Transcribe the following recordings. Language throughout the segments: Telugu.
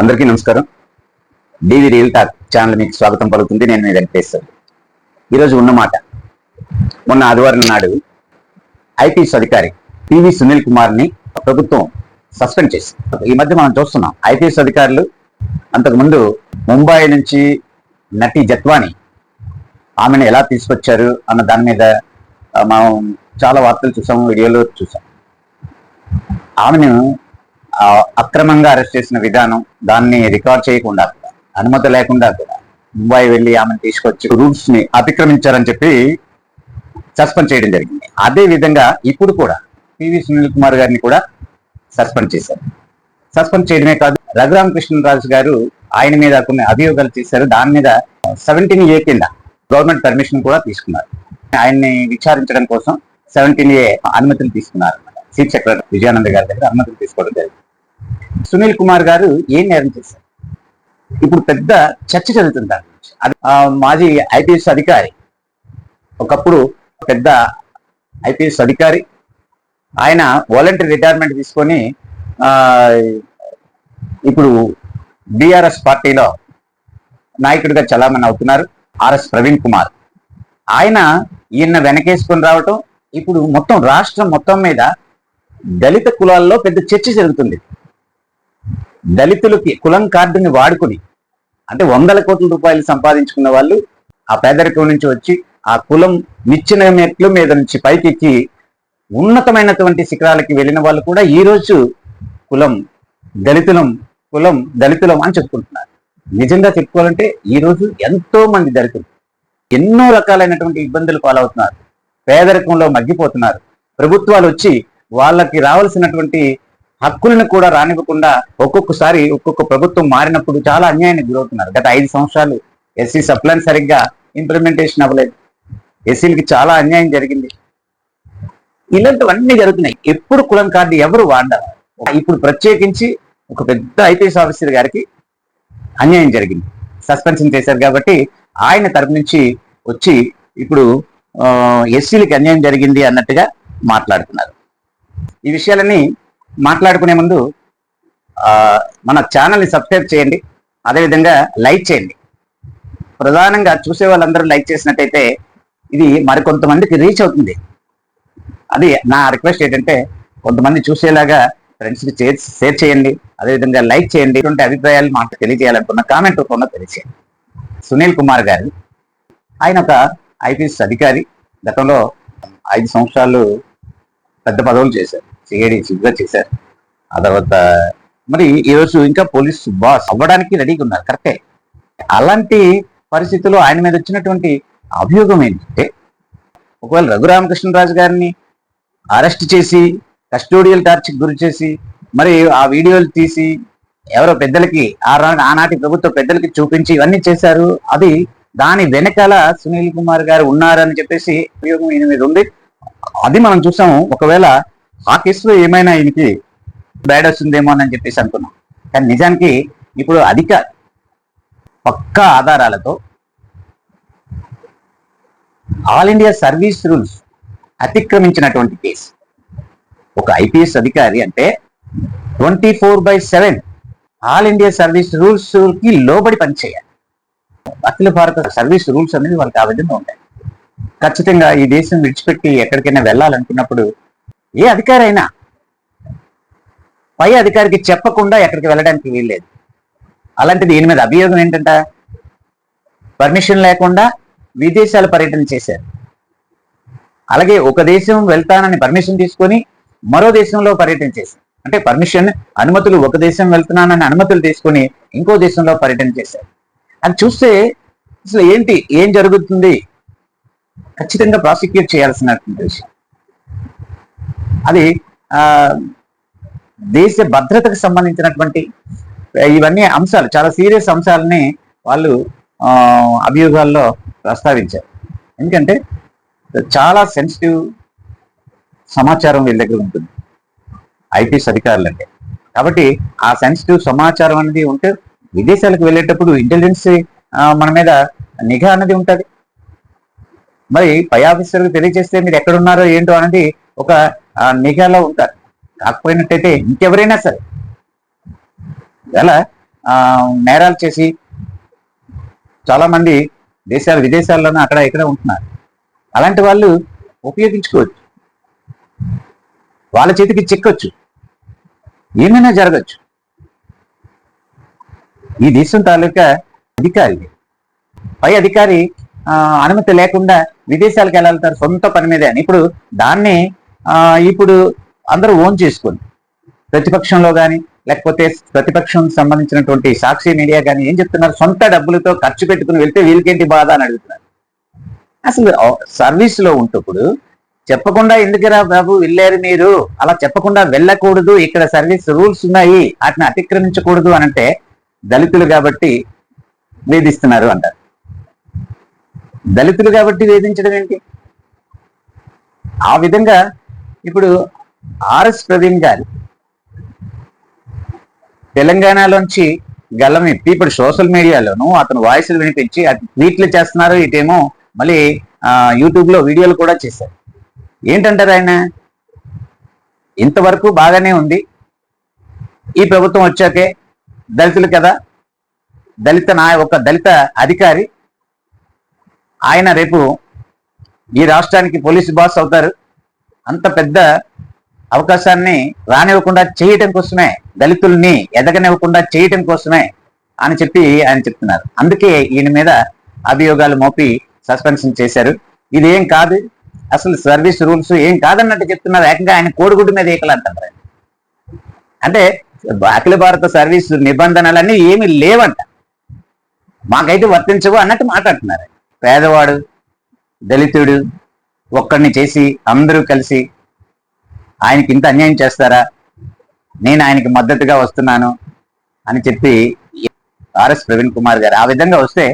అందరికీ నమస్కారం. డివి రియల్ టాక్ ఛానల్ మీకు స్వాగతం పలుకుతుంది. నేను మీ వెంకటేశ్వర్ ఈరోజు ఉన్నమాట మొన్న ఆదివారం నాడు ఐపీఎస్ అధికారి పివి సునీల్ కుమార్ని ప్రభుత్వం సస్పెండ్ చేసింది. ఈ మధ్య మనం చూస్తున్నాం ఐపీఎస్ అధికారులు అంతకుముందు ముంబై నుంచి నటి జత్వాని ఆమెను ఎలా తీసుకొచ్చారు అన్న దాని మీద మనం చాలా వార్తలు చూసాము వీడియోలో చూసాం. ఆమెను అక్రమంగా అరెస్ట్ చేసిన విధానం దాన్ని రికార్డ్ చేయకుండా కూడా, అనుమతి లేకుండా కూడా ముంబై వెళ్ళి ఆమెను తీసుకొచ్చి రూల్స్ని అతిక్రమించారని చెప్పి సస్పెండ్ చేయడం జరిగింది. అదే విధంగా ఇప్పుడు కూడా పివి సునీల్ కుమార్ గారిని కూడా సస్పెండ్ చేశారు. సస్పెండ్ చేయడమే కాదు రఘురామ కృష్ణరాజు గారు ఆయన మీద కొన్ని అభియోగాలు చేశారు. దాని మీద సెవెంటీన్ ఏ కింద గవర్నమెంట్ పర్మిషన్ కూడా తీసుకున్నారు. ఆయన్ని విచారించడం కోసం సెవెంటీన్ ఏ అనుమతులు తీసుకున్నారు చీఫ్ సెక్రటరీ విజయానంద గారి దగ్గర అనుమతులు తీసుకోవడం జరిగింది. సునీల్ కుమార్ గారు ఏం నేరం చేశారు? ఇప్పుడు పెద్ద చర్చ జరుగుతుంది దాని గురించి. అది మాజీ ఐపీఎస్ అధికారి ఒకప్పుడు పెద్ద ఐపీఎస్ అధికారి ఆయన వాలంటరీ రిటైర్మెంట్ తీసుకొని ఇప్పుడు బీఆర్ఎస్ పార్టీలో నాయకుడిగా చలామణి అవుతున్నారు ఆర్ఎస్ ప్రవీణ్ కుమార్. ఆయన ఈయన వెనకేసుకొని రావటం ఇప్పుడు మొత్తం రాష్ట్రం మొత్తం మీద దళిత కులాల్లో పెద్ద చర్చ జరుగుతుంది. దళితులకి కులం కార్డుని వాడుకుని అంటే వందల కోట్ల రూపాయలు సంపాదించుకున్న వాళ్ళు ఆ పేదరికం నుంచి వచ్చి ఆ కులం నిచ్చిన మెట్లు మీద నుంచి పైకెక్కి ఉన్నతమైనటువంటి శిఖరాలకి వెళ్ళిన వాళ్ళు కూడా ఈ రోజు కులం దళితులం కులం దళితులం అని చెప్పుకుంటున్నారు. నిజంగా చెప్పుకోవాలంటే ఈ రోజు ఎంతో మంది దళితులు ఎన్నో రకాలైనటువంటి ఇబ్బందులు పాలవుతున్నారు. పేదరికంలో మగ్గిపోతున్నారు. ప్రభుత్వాలు వచ్చి వాళ్ళకి రావాల్సినటువంటి హక్కులను కూడా రానివ్వకుండా ఒక్కొక్కసారి ఒక్కొక్క ప్రభుత్వం మారినప్పుడు చాలా అన్యాయానికి గురవుతున్నారు. గత ఐదు సంవత్సరాలు ఎస్సీ సప్లైన్ సరిగ్గా ఇంప్లిమెంటేషన్ అవ్వలేదు. ఎస్సీలకి చాలా అన్యాయం జరిగింది. ఇలాంటివన్నీ జరుగుతున్నాయి. ఎప్పుడు కులం కార్డు ఎవరు వాడారు. ఇప్పుడు ప్రత్యేకించి ఒక పెద్ద ఐపీఎస్ ఆఫీసర్ గారికి అన్యాయం జరిగింది. సస్పెన్షన్ చేశారు కాబట్టి ఆయన తరపు నుంచి వచ్చి ఇప్పుడు ఎస్సీలకి అన్యాయం జరిగింది అన్నట్టుగా మాట్లాడుతున్నారు. ఈ విషయాలన్నీ మాట్లాడుకునే ముందు మన ఛానల్ని సబ్స్క్రైబ్ చేయండి. అదేవిధంగా లైక్ చేయండి. ప్రధానంగా చూసే వాళ్ళందరూ లైక్ చేసినట్టయితే ఇది మరికొంతమందికి రీచ్ అవుతుంది. అది నా రిక్వెస్ట్ ఏంటంటే కొంతమంది చూసేలాగా ఫ్రెండ్స్కి షేర్ షేర్ చేయండి. అదేవిధంగా లైక్ చేయండి. ఇటువంటి అభిప్రాయాలు మాకు తెలియజేయాలనుకున్న కామెంట్ రూపంలో తెలియజేయండి. సునీల్ కుమార్ గారు ఆయన ఒక ఐపీఎస్ అధికారి. గతంలో ఐదు సంవత్సరాలు పెద్ద పదవులు చేశారు. సిఐడి చీఫ్గా చేశారు. ఆ తర్వాత మరి ఈరోజు ఇంకా పోలీస్ బాస్ అవ్వడానికి రెడీగా ఉన్నారు. కరెక్టే. అలాంటి పరిస్థితుల్లో ఆయన మీద వచ్చినటువంటి అభియోగం ఏంటంటే ఒకవేళ రఘురామకృష్ణరాజు గారిని అరెస్ట్ చేసి కస్టోడియల్ టార్చ్ గురి చేసి మరి ఆ వీడియోలు తీసి ఎవరో పెద్దలకి ఆ రా- ఆనాటి ప్రభుత్వ పెద్దలకి చూపించి ఇవన్నీ చేశారు. అది దాని వెనకాల సునీల్ కుమార్ గారు ఉన్నారని చెప్పేసి అభియోగం ఈయన మీద ఉంది. అది మనం చూసాము. ఒకవేళ ఆ కేసులో ఏమైనా ఈయనకి బ్యాడ్ వస్తుందేమో అని చెప్పేసి అనుకున్నాం. కానీ నిజానికి ఇప్పుడు అధిక పక్కా ఆధారాలతో ఆల్ ఇండియా సర్వీస్ రూల్స్ అతిక్రమించినటువంటి కేసు. ఒక ఐపీఎస్ అధికారి అంటే twenty four by seven all India service రూల్స్కి లోబడి పనిచేయాలి. అఖిల భారత సర్వీస్ రూల్స్ అనేది వాళ్ళకి ఆ విధంగా ఉంటాయి. ఖచ్చితంగా ఈ దేశం విడిచిపెట్టి ఎక్కడికైనా వెళ్ళాలనుకున్నప్పుడు ఏ అధికారైనా పై అధికారికి చెప్పకుండా ఎక్కడికి వెళ్ళడానికి వీల్లేదు. అలాంటిది దీని మీద అభియోగం ఏంటంట? పర్మిషన్ లేకుండా విదేశాల పర్యటన చేశారు. అలాగే ఒక దేశం వెళ్తానని పర్మిషన్ తీసుకొని మరో దేశంలో పర్యటన చేశారు. అంటే పర్మిషన్ అనుమతులు ఒక దేశం వెళ్తున్నానని అనుమతులు తీసుకొని ఇంకో దేశంలో పర్యటన చేశారు. అది చూస్తే అసలు ఏంటి? ఏం జరుగుతుంది? ఖచ్చితంగా ప్రాసిక్యూట్ చేయాల్సినటువంటి విషయం. అది దేశ భద్రతకు సంబంధించినటువంటి ఇవన్నీ అంశాలు చాలా సీరియస్ అంశాలని వాళ్ళు ఆ, అభియోగాల్లో ప్రస్తావించారు. ఎందుకంటే చాలా సెన్సిటివ్ సమాచారం వీళ్ళ దగ్గర ఉంటుంది. ఐపీఎస్ అధికారులు అంటే కాబట్టి ఆ సెన్సిటివ్ సమాచారం అనేది ఉంటే విదేశాలకు వెళ్ళేటప్పుడు ఇంటెలిజెన్స్ మన మీద నిఘా అన్నది ఉంటుంది. మరి పై ఆఫీసర్కి తెలియజేస్తే మీరు ఎక్కడున్నారో ఏంటో అనేది ఒక నిఘాలో ఉంటారు. కాకపోయినట్టయితే ఇంకెవరైనా సరే. ఇలా ఆ, నేరాలు చేసి చాలా మంది దేశాలు విదేశాల్లోనూ అక్కడ ఇక్కడ ఉంటున్నారు. అలాంటి వాళ్ళు ఉపయోగించుకోవచ్చు. వాళ్ళ చేతికి చిక్కొచ్చు. ఏమైనా జరగచ్చు. ఈ దేశం తాలూకా అధికారి పై అధికారి ఆ, అనుమతి లేకుండా విదేశాలకు వెళ్ళాలంటారు సొంత పని మీద అని. ఇప్పుడు దాన్ని ఇప్పుడు అందరూ ఓన్ చేసుకొని ప్రతిపక్షంలో కానీ లేకపోతే ప్రతిపక్షం సంబంధించినటువంటి సాక్షి మీడియా కానీ ఏం చెప్తున్నారు? సొంత డబ్బులతో ఖర్చు పెట్టుకుని వెళ్తే వీళ్ళకేంటి బాధ అని అడుగుతున్నారు. అసలు సర్వీస్లో ఉంటప్పుడు చెప్పకుండా ఎందుకురా బాబు వెళ్ళారు మీరు? అలా చెప్పకుండా వెళ్ళకూడదు. ఇక్కడ సర్వీస్ రూల్స్ ఉన్నాయి. వాటిని అతిక్రమించకూడదు అని అంటే దళితులు కాబట్టి వేధిస్తున్నారు అంటారు. దళితులు కాబట్టి వేధించడం ఏంటి? ఆ విధంగా ఇప్పుడు ఆర్ఎస్ ప్రవీణ్ గారు తెలంగాణలోంచి గల్లం ఎత్తి ఇప్పుడు సోషల్ మీడియాలోను అతను వాయిస్లు వినిపించి అటు ట్వీట్లు చేస్తున్నారు ఇటేమో మళ్ళీ యూట్యూబ్లో వీడియోలు కూడా చేశారు. ఏంటంటారు ఆయన? ఇంతవరకు బాగానే ఉంది. ఈ ప్రభుత్వం వచ్చాకే దళితులు కదా? దళిత నాయ ఒక దళిత అధికారి. ఆయన రేపు ఈ రాష్ట్రానికి పోలీసు బాస్ అవుతారు. అంత పెద్ద అవకాశాన్ని రానివ్వకుండా చేయటం కోసమే దళితుల్ని ఎదగనివ్వకుండా చేయటం కోసమే అని చెప్పి ఆయన చెప్తున్నారు. అందుకే ఈయన మీద అభియోగాలు మోపి సస్పెన్షన్ చేశారు. ఇది ఏం కాదు. అసలు సర్వీస్ రూల్స్ ఏం కాదన్నట్టు చెప్తున్నారు. ఏకంగా ఆయన కోడిగుడ్డు మీద ఏకలు అంటారు ఆయన. అంటే అఖిల భారత సర్వీస్ నిబంధనలన్నీ ఏమి లేవంట. మాకైతే వర్తించవు అన్నట్టు మాట్లాడుతున్నారు. పేదవాడు దళితుడు ఒక్కడిని చేసి అందరూ కలిసి ఆయనకి ఇంత అన్యాయం చేస్తారా? నేను ఆయనకి మద్దతుగా వస్తున్నాను అని చెప్పి ఆర్ఎస్ ప్రవీణ్ కుమార్ గారు ఆ విధంగా వస్తే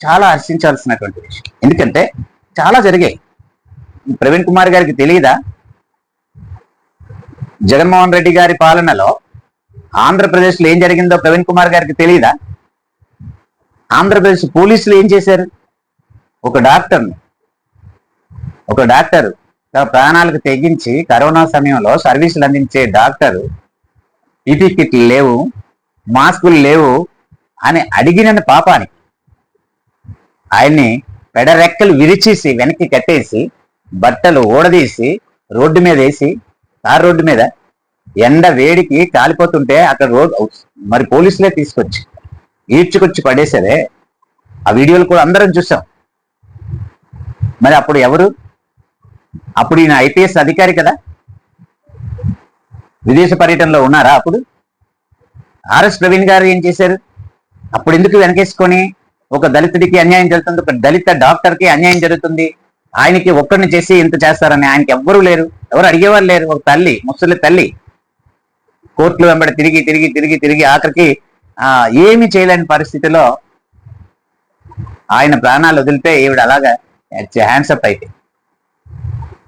చాలా హర్షించాల్సినటువంటి విషయం. ఎందుకంటే చాలా జరిగాయి. ప్రవీణ్ కుమార్ గారికి తెలియదా జగన్మోహన్ రెడ్డి గారి పాలనలో ఆంధ్రప్రదేశ్లో ఏం జరిగిందో ప్రవీణ్ కుమార్ గారికి తెలియదా ఆంధ్రప్రదేశ్ పోలీసులు ఏం చేశారు? ఒక డాక్టర్ని ఒక డాక్టర్ తన ప్రాణాలకు తెగించి కరోనా సమయంలో సర్వీసులు అందించే డాక్టర్ పీపీ కిట్లు లేవు మాస్కులు లేవు అని అడిగిన పాపానికి ఆయన్ని పెడరెక్కలు విరిచేసి వెనక్కి కట్టేసి బట్టలు ఊడదీసి రోడ్డు మీద వేసి కారు రోడ్డు మీద ఎండ వేడికి కాలిపోతుంటే అక్కడ రోడ్ మరి పోలీసులే తీసుకొచ్చి ఈడ్చుకొచ్చి పడేసరే ఆ వీడియోలు కూడా అందరం చూసాం. మరి అప్పుడు ఎవరు? అప్పుడు ఈయన ఐపీఎస్ అధికారి కదా? విదేశ పర్యటనలో ఉన్నారా అప్పుడు? ఆర్ఎస్ ప్రవీణ్ గారు ఏం చేశారు? అప్పుడు ఎందుకు వెనకేసుకొని ఒక దళితుడికి అన్యాయం జరుగుతుంది ఒక దళిత డాక్టర్కి అన్యాయం జరుగుతుంది? ఆయనకి ఒక్కడిని చేసి ఇంత చేస్తారని ఆయనకి ఎవ్వరూ లేరు. ఎవరు అడిగేవారు లేరు. ఒక తల్లి ముసలి తల్లి. కోర్టులు వెంబడి తిరిగి తిరిగి తిరిగి తిరిగి ఆఖరికి ఆ ఏమి చేయలేని పరిస్థితిలో ఆయన ప్రాణాలు వదిలితే ఈవిడ అలాగా హ్యాండ్సప్ అయితే.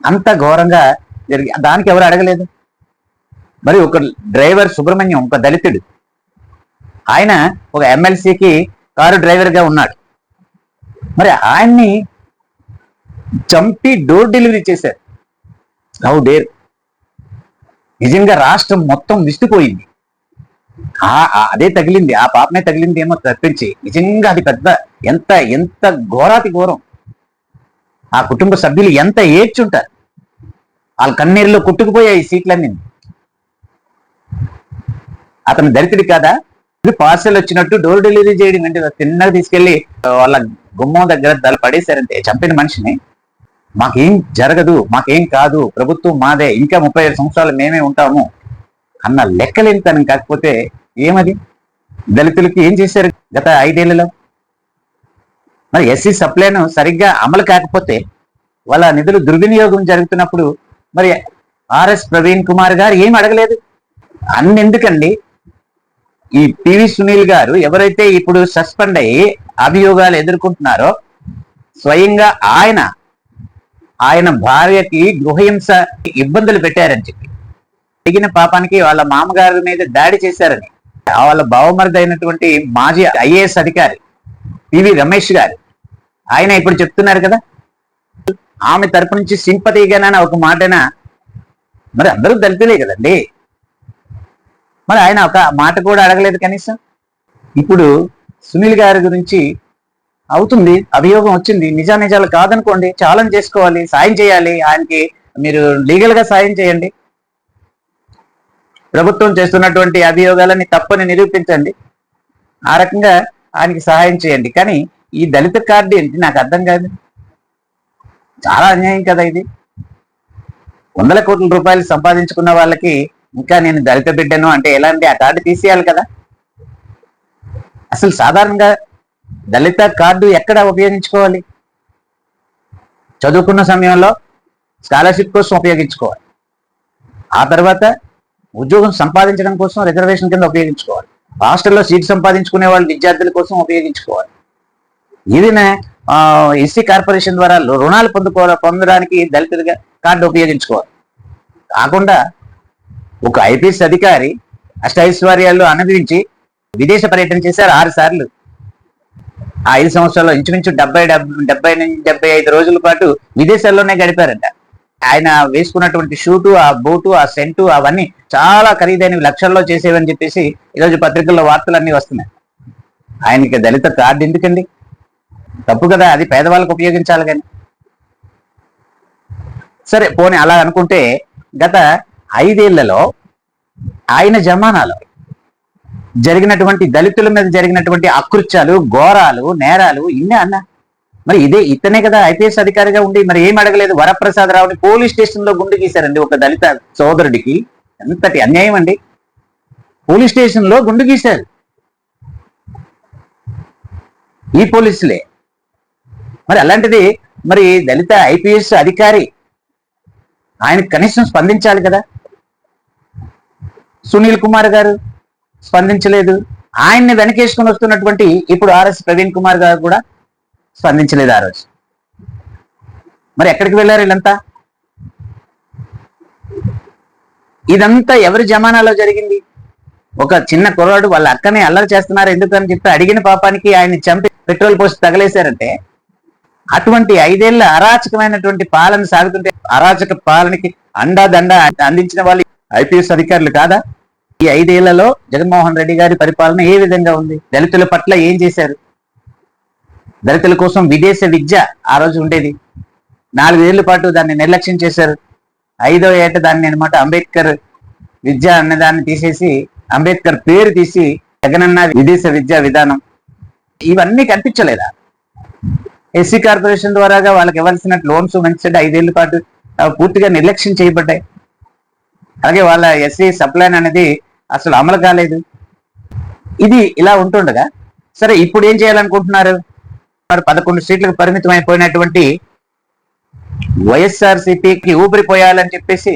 అంత ఘోరంగా జరిగి దానికి ఎవరు అడగలేదు. మరి ఒక డ్రైవర్ సుబ్రహ్మణ్యం ఒక దళితుడు. ఆయన ఒక ఎమ్మెల్సీకి కారు డ్రైవర్గా ఉన్నాడు. మరి ఆయన్ని చంపి డోర్ డెలివరీ చేశారు. How dare. నిజంగా రాష్ట్రం మొత్తం విస్తుపోయింది. ఆ- అదే తగిలింది. ఆ పాపనే తగిలింది ఏమో తప్పించి. నిజంగా అది పెద్ద ఎంత ఎంత ఘోరాతి ఘోరం. ఆ కుటుంబ సభ్యులు ఎంత ఏడ్చుంటారు. వాళ్ళ కన్నీరులో కొట్టుకుపోయాయి ఈ సీట్లన్నీ. అతను దరిద్రుడు కాదా? పార్సల్ వచ్చినట్టు డోర్ డెలివరీ చేయడం అంటే తిన్నగా తీసుకెళ్ళి వాళ్ళ గుమ్మం దగ్గర దళ పడేశారంటే చంపిన మనిషిని. మాకేం జరగదు మాకేం కాదు ప్రభుత్వం మాదే ఇంకా ముప్పై ఐదు సంవత్సరాలు మేమే ఉంటాము అన్న లెక్కలేనితనం కాకపోతే ఏమది? దళితులకి ఏం చేశారు గత ఐదేళ్ళలో? మరి ఎస్సీ సప్లైను సరిగ్గా అమలు కాకపోతే వాళ్ళ నిధులు దుర్వినియోగం జరుగుతున్నప్పుడు మరి ఆర్ఎస్ ప్రవీణ్ కుమార్ గారు ఏం అడగలేదు? అన్నెందుకండి? ఈ పివి సునీల్ గారు ఎవరైతే ఇప్పుడు సస్పెండ్ అయ్యి అభియోగాలు ఎదుర్కొంటున్నారో స్వయంగా ఆయన ఆయన భార్యకి గృహహింస ఇబ్బందులు పెట్టారని చెప్పి. అడిగిన పాపానికి వాళ్ళ మామగారి మీద దాడి చేశారని. వాళ్ళ బావమరిది అయినటువంటి మాజీ ఐఏఎస్ అధికారి పివి రమేష్ గారు. ఆయన ఇప్పుడు చెప్తున్నారు కదా ఆమె తరపు నుంచి సింపతిగానని ఒక మాటన మరి అందరూ దళితులే కదండి. మరి ఆయన ఒక మాట కూడా అడగలేదు కనీసం. ఇప్పుడు సునీల్ గారి గురించి అవుతుంది అభియోగం వచ్చింది. నిజానిజాలు కాదనుకోండి ఛాలెంజ్ చేసుకోవాలి సాయం చేయాలి ఆయనకి మీరు లీగల్గా సాయం చేయండి. ప్రభుత్వం చేస్తున్నటువంటి అభియోగాలని తప్పని నిరూపించండి. ఆ రకంగా ఆయనకి సహాయం చేయండి. కానీ ఈ దళిత కార్డు ఏంటి? నాకు అర్థం కాదు. చాలా అన్యాయం కదా ఇది. వందల కోట్ల రూపాయలు సంపాదించుకున్న వాళ్ళకి ఇంకా నేను దళిత బిడ్డను అంటే ఎలాంటి ఆ కార్డు తీసేయాలి కదా? అసలు సాధారణంగా దళిత కార్డు ఎక్కడ ఉపయోగించుకోవాలి? చదువుకున్న సమయంలో స్కాలర్షిప్ కోసం ఉపయోగించుకోవాలి. ఆ తర్వాత ఉద్యోగం సంపాదించడం కోసం రిజర్వేషన్ కింద ఉపయోగించుకోవాలి. హాస్టల్లో సీట్ సంపాదించుకునే వాళ్ళు విద్యార్థుల కోసం ఉపయోగించుకోవాలి. ఇదినే ఎస్సీ కార్పొరేషన్ ద్వారా రుణాలు పొందుకో పొందడానికి దళితులుగా కార్డు ఉపయోగించుకోవాలి. కాకుండా ఒక ఐపీఎస్ అధికారి అష్టైశ్వర్యాలు అనుభవించి విదేశ పర్యటన చేశారు ఆరు సార్లు. ఆ ఐదు సంవత్సరాల్లో ఇంచుమించు డెబ్బై డెబ్బై నుంచి డెబ్బై ఐదు రోజుల పాటు విదేశాల్లోనే గడిపారంట. ఆయన వేసుకున్నటువంటి షూటు ఆ బూటు ఆ సెంటు అవన్నీ చాలా ఖరీదైనవి లక్షల్లో చేసేవని చెప్పేసి ఈరోజు పత్రికల్లో వార్తలు అన్ని వస్తున్నాయి. ఆయనకి దళిత కార్డు ఎందుకండి? తప్పు కదా అది పేదవాళ్ళకు ఉపయోగించాలి కానీ. సరే పోనీ అలా అనుకుంటే గత ఐదేళ్ళలో ఆయన జమానాలో జరిగినటువంటి దళితుల మీద జరిగినటువంటి అకృత్యాలు ఘోరాలు నేరాలు ఇన్నే అన్న. మరి ఇదే ఇతనే కదా ఐపీఎస్ అధికారిగా ఉండి మరి ఏం అడగలేదు? వరప్రసాద్ రావుని పోలీస్ స్టేషన్లో గుండు గీశారండి ఒక దళిత సోదరుడికి. ఎంతటి అన్యాయం అండి. పోలీస్ స్టేషన్లో గుండు గీశారు. ఈ పోలీసులే. మరి అలాంటిది మరి దళిత ఐపీఎస్ అధికారి ఆయన కనీసం స్పందించాలి కదా? సునీల్ కుమార్ గారు స్పందించలేదు. ఆయన్ని వెనకేసుకుని వస్తున్నటువంటి ఇప్పుడు ఆర్ఎస్ ప్రవీణ్ కుమార్ గారు కూడా స్పందించలేదు ఆ రోజు. మరి ఎక్కడికి వెళ్ళారు వీళ్ళంతా? ఇదంతా ఎవరి జమానాలో జరిగింది? ఒక చిన్న కుర్రాడు వాళ్ళ అక్కనే అల్లరి చేస్తున్నారు ఎందుకని చెప్పి అడిగిన పాపానికి ఆయన్ని చంపి పెట్రోల్ పోసి తగలేశారంటే అటువంటి ఐదేళ్ళ అరాచకమైనటువంటి పాలన సాగుతుంటే అరాచక పాలనకి అండా దండ అందించిన వాళ్ళు ఐపీఎస్ అధికారులు కాదా? ఈ ఐదేళ్ళలో జగన్మోహన్ రెడ్డి గారి పరిపాలన ఏ విధంగా ఉంది? దళితుల పట్ల ఏం చేశారు? దళితుల కోసం విదేశ విద్య ఆ రోజు ఉండేది. నాలుగేళ్ళ పాటు దాన్ని నిర్లక్ష్యం చేశారు. ఐదో ఏట దాన్ని అనమాట అంబేద్కర్ విద్య అన్న దాన్ని తీసేసి అంబేద్కర్ పేరు తీసి జగనన్న విదేశ విద్యా విధానం. ఇవన్నీ కనిపించలేదా? ఎస్సీ కార్పొరేషన్ ద్వారాగా వాళ్ళకి ఇవ్వాల్సిన లోన్స్ మంచి ఐదేళ్ళ పాటు పూర్తిగా నిర్లక్ష్యం చేయబడ్డాయి. అలాగే వాళ్ళ ఎస్సీ సప్లైన్ అనేది అసలు అమలు కాలేదు. ఇది ఇలా ఉంటుండగా సరే ఇప్పుడు ఏం చేయాలనుకుంటున్నారు? మరి పదకొండు సీట్లకు పరిమితం అయిపోయినటువంటి వైఎస్ఆర్సిపికి ఊపిరిపోయాలని చెప్పేసి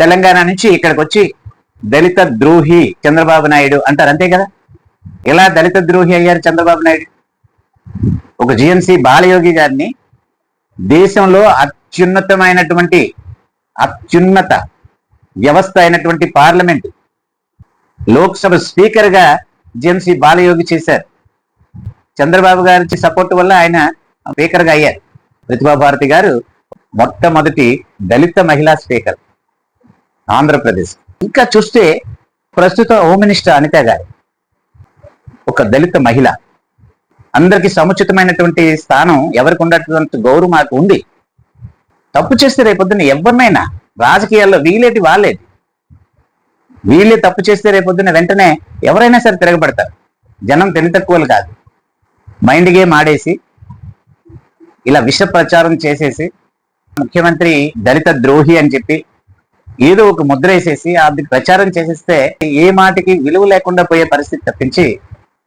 తెలంగాణ నుంచి ఇక్కడికి వచ్చి దళిత ద్రోహి చంద్రబాబు నాయుడు అంటారు. అంతే కదా? ఎలా దళిత ద్రోహి అయ్యారు చంద్రబాబు నాయుడు? ఒక జిఎంసి బాలయోగి గారిని దేశంలో అత్యున్నతమైనటువంటి అత్యున్నత వ్యవస్థ అయినటువంటి పార్లమెంట్ లోక్సభ స్పీకర్గా జిఎంసి బాలయోగి చేశారు. చంద్రబాబు గారి సపోర్ట్ వల్ల ఆయన స్పీకర్గా అయ్యారు. ప్రతిభా భారతి గారు మొట్టమొదటి దళిత మహిళా స్పీకర్ ఆంధ్రప్రదేశ్. ఇంకా చూస్తే ప్రస్తుత హోమ్ మినిస్టర్ అనిత గారు ఒక దళిత మహిళ. అందరికి సముచితమైనటువంటి స్థానం ఎవరికి ఉన్నటువంటి గౌరవం మాకు ఉంది. తప్పు చేస్తే రేపొద్దున ఎవరినైనా రాజకీయాల్లో వీలేటి వాళ్ళేది వీళ్ళే తప్పు చేస్తే రేపొద్దున వెంటనే ఎవరైనా సరే తిరగబడతారు. జనం తెలివి తక్కువలు కాదు. మైండ్ గేమ్ ఆడేసి ఇలా విష ప్రచారం చేసేసి ముఖ్యమంత్రి దళిత ద్రోహి అని చెప్పి ఏదో ఒక ముద్ర వేసేసి అది ప్రచారం చేసేస్తే ఏ మాటకి విలువ లేకుండా పోయే పరిస్థితి తప్పించి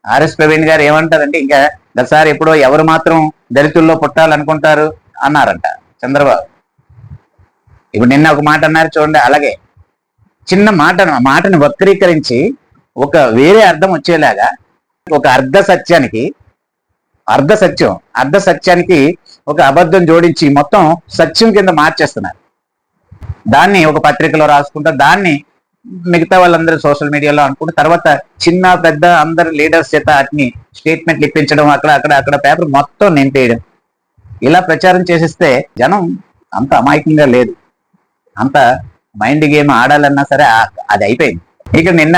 ఆర్ఎస్ ప్రవీణ్ గారు ఏమంటారంటే ఇంకా గతసారి ఎప్పుడో ఎవరు మాత్రం దళితుల్లో పుట్టాలనుకుంటారు అన్నారంట చంద్రబాబు. ఇప్పుడు నిన్న ఒక మాట అన్నారు చూడండి అలాగే చిన్న మాట మాటను వక్రీకరించి ఒక వేరే అర్థం వచ్చేలాగా ఒక అర్ధ సత్యానికి అర్ధ సత్యం అర్ధ సత్యానికి ఒక అబద్ధం జోడించి మొత్తం సత్యం కింద మార్చేస్తున్నారు. దాన్ని ఒక పత్రికలో రాసుకుంటా దాన్ని మిగతా వాళ్ళందరూ సోషల్ మీడియాలో అనుకుంటే తర్వాత చిన్న పెద్ద అందరు లీడర్స్ చేత అట్ని స్టేట్మెంట్లు ఇప్పించడం అక్కడ అక్కడ అక్కడ పేపర్ మొత్తం నింపేయడం. ఇలా ప్రచారం చేసేస్తే జనం అంత అమాయకంగా లేదు. అంత మైండ్ గేమ్ ఆడాలన్నా సరే అది అయిపోయింది. ఇక నిన్న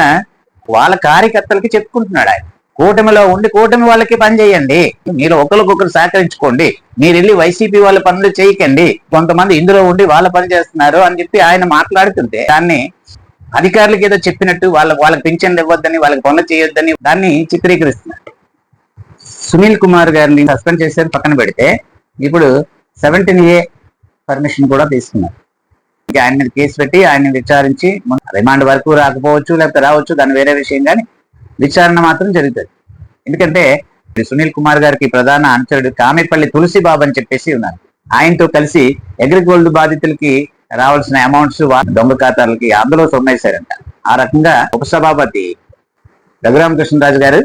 వాళ్ళ కార్యకర్తలకి చెప్పుకుంటున్నాడు ఆయన. కూటమిలో ఉండి కూటమి వాళ్ళకి పని చేయండి. మీరు ఒకరికొకరు సహకరించుకోండి. మీరు వెళ్ళి వైసీపీ వాళ్ళ పనులు చేయకండి. కొంతమంది ఇందులో ఉండి వాళ్ళ పని చేస్తున్నారు అని చెప్పి ఆయన మాట్లాడుతుంటే దాన్ని అధికారులకు ఏదో చెప్పినట్టు వాళ్ళ వాళ్ళకి పింఛన్లు ఇవ్వద్దని వాళ్ళకి పనులు చేయొద్దని దాన్ని చిత్రీకరిస్తున్నారు. సునీల్ కుమార్ గారిని సస్పెండ్ చేసేది పక్కన పెడితే ఇప్పుడు సెవెంటీన్ ఏ పర్మిషన్ కూడా తీసుకున్నారు. ఇంకా ఆయన మీద కేసు పెట్టి ఆయన విచారించి రిమాండ్ వరకు రాకపోవచ్చు లేకపోతే రావచ్చు దాని వేరే విషయం కానీ విచారణ మాత్రం జరుగుతుంది. ఎందుకంటే సునీల్ కుమార్ గారికి ప్రధాన అనుచరుడు కామెపల్లి తులసి బాబు అని చెప్పేసి ఉన్నారు. ఆయనతో కలిసి అగ్రిగోల్డ్ బాధితులకి రావాల్సిన అమౌంట్స్ దొంగ ఖాతాలకి అందులో సొమ్మేశారంట. ఆ రకంగా ఉపసభాపతి రఘురామకృష్ణరాజు గారు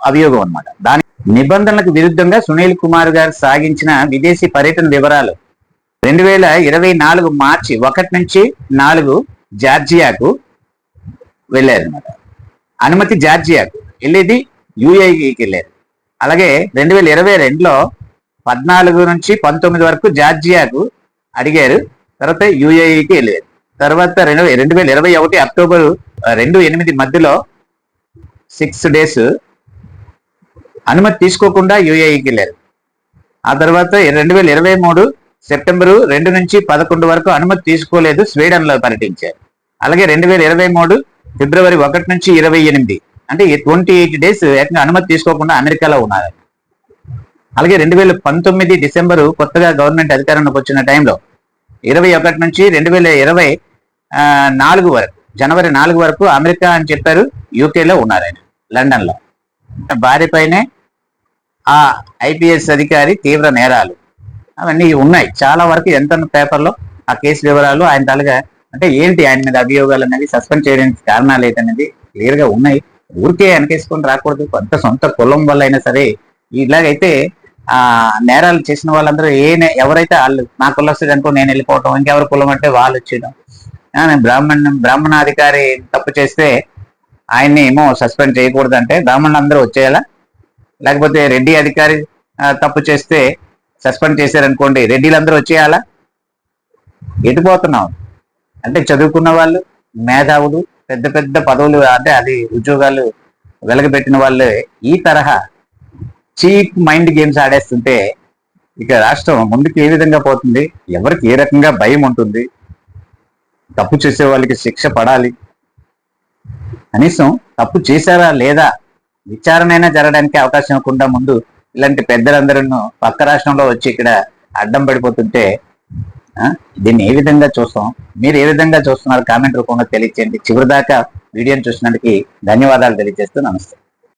అభియోగం అన్నమాట. దాని నిబంధనలకు విరుద్ధంగా సునీల్ కుమార్ గారు సాగించిన విదేశీ పర్యటన వివరాలు. రెండు వేల ఇరవై నాలుగు మార్చి ఒకటి నుంచి నాలుగు జార్జియాకు వెళ్ళారనమాట అనుమతి జార్జియాకు. వెళ్ళేది యుఏఈకి వెళ్ళారు. అలాగే రెండు వేల ఇరవై రెండులో పద్నాలుగు నుంచి పంతొమ్మిది వరకు జార్జియాకు అడిగారు తర్వాత యుఏఈకి వెళ్ళేది. తర్వాత రెండు రెండు వేల ఇరవై ఒకటి అక్టోబర్ రెండు ఎనిమిది మధ్యలో సిక్స్ డేస్ అనుమతి తీసుకోకుండా యుఏఈకి వెళ్ళారు. ఆ తర్వాత రెండు వేల ఇరవై మూడు సెప్టెంబరు రెండు నుంచి పదకొండు వరకు అనుమతి తీసుకోలేదు స్వీడన్లో పర్యటించారు. అలాగే రెండు వేల ఇరవై మూడు ఫిబ్రవరి ఒకటి నుంచి ఇరవై ఎనిమిది అంటే ట్వంటీ ఎయిట్ డేస్ ఏకంగా అనుమతి తీసుకోకుండా అమెరికాలో ఉన్నారు. అలాగే రెండు వేల పంతొమ్మిది డిసెంబరు కొత్తగా గవర్నమెంట్ అధికారంలోకి వచ్చిన టైంలో ఇరవై ఒకటి నుంచి రెండు వేల ఇరవై నాలుగు వరకు జనవరి నాలుగు వరకు అమెరికా అని చెప్పారు యూకేలో ఉన్నారు ఆయన లండన్లో. భార్యపైనే ఆ ఐపీఎస్ అధికారి తీవ్ర నేరాలు. అవన్నీ ఉన్నాయి. చాలా వరకు ఎంత పేపర్లో ఆ కేసు వివరాలు ఆయన తలగా అంటే ఏంటి ఆయన మీద అభియోగాలు అనేది సస్పెండ్ చేయడానికి కారణాలు ఏంటనేది క్లియర్గా ఉన్నాయి. ఊరికే వెనకేసుకొని రాకూడదు. కొంత సొంత కులం వల్ల అయినా సరే ఇలాగైతే ఆ నేరాలు చేసిన వాళ్ళందరూ ఏ ఎవరైతే వాళ్ళు నా కులస్తుడు అనుకో నేను వెళ్ళిపోవటం ఇంకెవరి కులం అంటే వాళ్ళు వచ్చేయడం. బ్రాహ్మణ్ బ్రాహ్మణాధికారి తప్పు చేస్తే ఆయన్ని ఏమో సస్పెండ్ చేయకూడదు అంటే బ్రాహ్మణులందరూ వచ్చేయాలా? లేకపోతే రెడ్డి అధికారి తప్పు చేస్తే సస్పెండ్ చేశారనుకోండి రెడ్డిలందరూ వచ్చేయాలా? ఎటుపోతున్నాం అంటే చదువుకున్న వాళ్ళు మేధావులు పెద్ద పెద్ద పదవులు అంటే అది ఉద్యోగాలు వెలగబెట్టిన వాళ్ళే ఈ తరహా చీప్ మైండ్ గేమ్స్ ఆడేస్తుంటే ఇక రాష్ట్రం ముందుకు ఏ విధంగా పోతుంది? ఎవరికి ఏ రకంగా భయం ఉంటుంది? తప్పు చేసే వాళ్ళకి శిక్ష పడాలి. కనీసం తప్పు చేశారా లేదా విచారణ అయినా జరగడానికి అవకాశం ఇవ్వకుండా ముందు ఇలాంటి పెద్దలందరూ పక్క రాష్ట్రంలో వచ్చి ఇక్కడ అడ్డం పడిపోతుంటే దీన్ని ఏ విధంగా చూస్తాం? మీరు ఏ విధంగా చూస్తున్నారు? కామెంట్ రూపంలో తెలియచేయండి. చివరి దాకా వీడియోని చూసినందుకు ధన్యవాదాలు తెలియజేస్తూ నమస్తే.